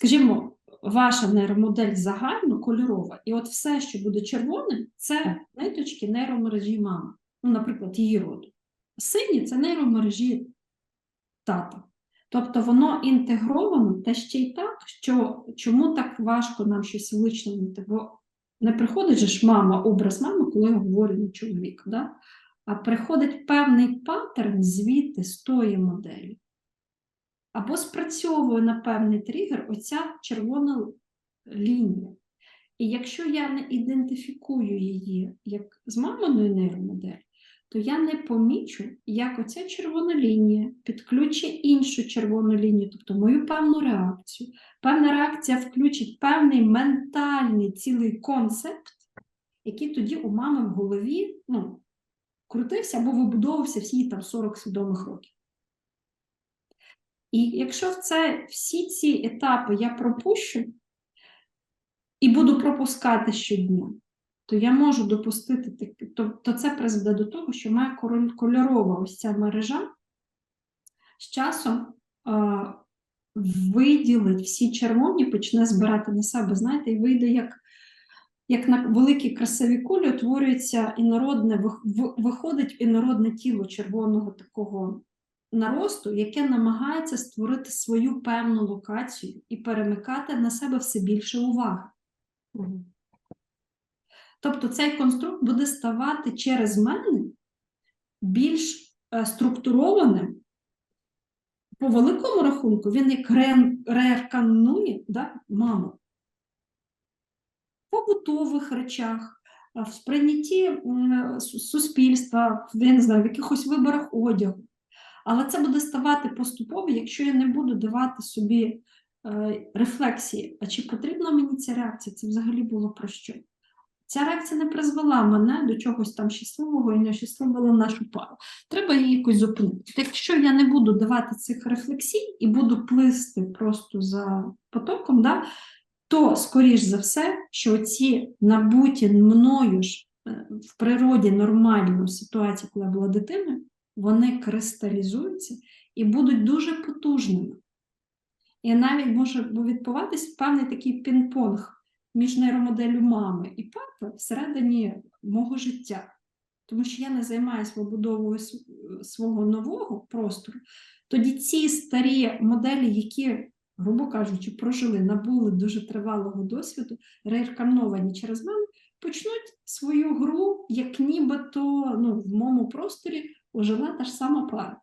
скажімо, ваша нейромодель загально кольорова, і от все, що буде червоним, це ниточки нейромережі мами, ну, наприклад, її роду. Сині це нейромережі тата. Тобто воно інтегровано та ще й так, що чому так важко нам щось вичленити, бо не приходить же ж мама, образ мами, коли я говорю на чоловіка, да? а приходить певний паттерн звідти з тої моделі. Або спрацьовує на певний тригер оця червона лінія. І якщо я не ідентифікую її як з маминою нейромоделі, то я не помічу, як оця червона лінія підключить іншу червону лінію, тобто мою певну реакцію. Певна реакція включить певний ментальний цілий концепт, який тоді у мами в голові ну, крутився або вибудовувався всі там 40 свідомих років. І якщо це всі ці етапи я пропущу і буду пропускати щодня, то я можу допустити то, то це призведе до того, що моя кольорова ось ця мережа з часом а, виділить всі червоні, почне збирати на себе, знаєте, і вийде як, як на великій красивій кулі утворюється інородне, виходить інородне тіло червоного такого наросту, яке намагається створити свою певну локацію і перемикати на себе все більше уваги. Тобто цей конструкт буде ставати через мене більш е, структурованим. По великому рахунку він як ре- да, маму. В побутових речах, в сприйнятті суспільства, я не знаю, в якихось виборах одягу. Але це буде ставати поступово, якщо я не буду давати собі е, рефлексії, а чи потрібна мені ця реакція? Це взагалі було про що? Ця реакція не призвела мене до чогось там щасливого і не щасливила нашу пару. Треба її якось зупинити. Якщо я не буду давати цих рефлексій і буду плисти просто за потоком, да, то, скоріш за все, що ці набуті мною ж е, в природі нормальну ситуацію, коли я була дитиною, вони кристалізуються і будуть дуже потужними. І навіть може відбуватись певний такий пінг-понг між нейромоделлю мами і папи всередині мого життя. Тому що я не займаюся побудовою свого нового простору, тоді ці старі моделі, які, грубо кажучи, прожили, набули дуже тривалого досвіду, реінкарновані через мене, почнуть свою гру, як нібито ну, в моєму просторі ожила та ж сама пара.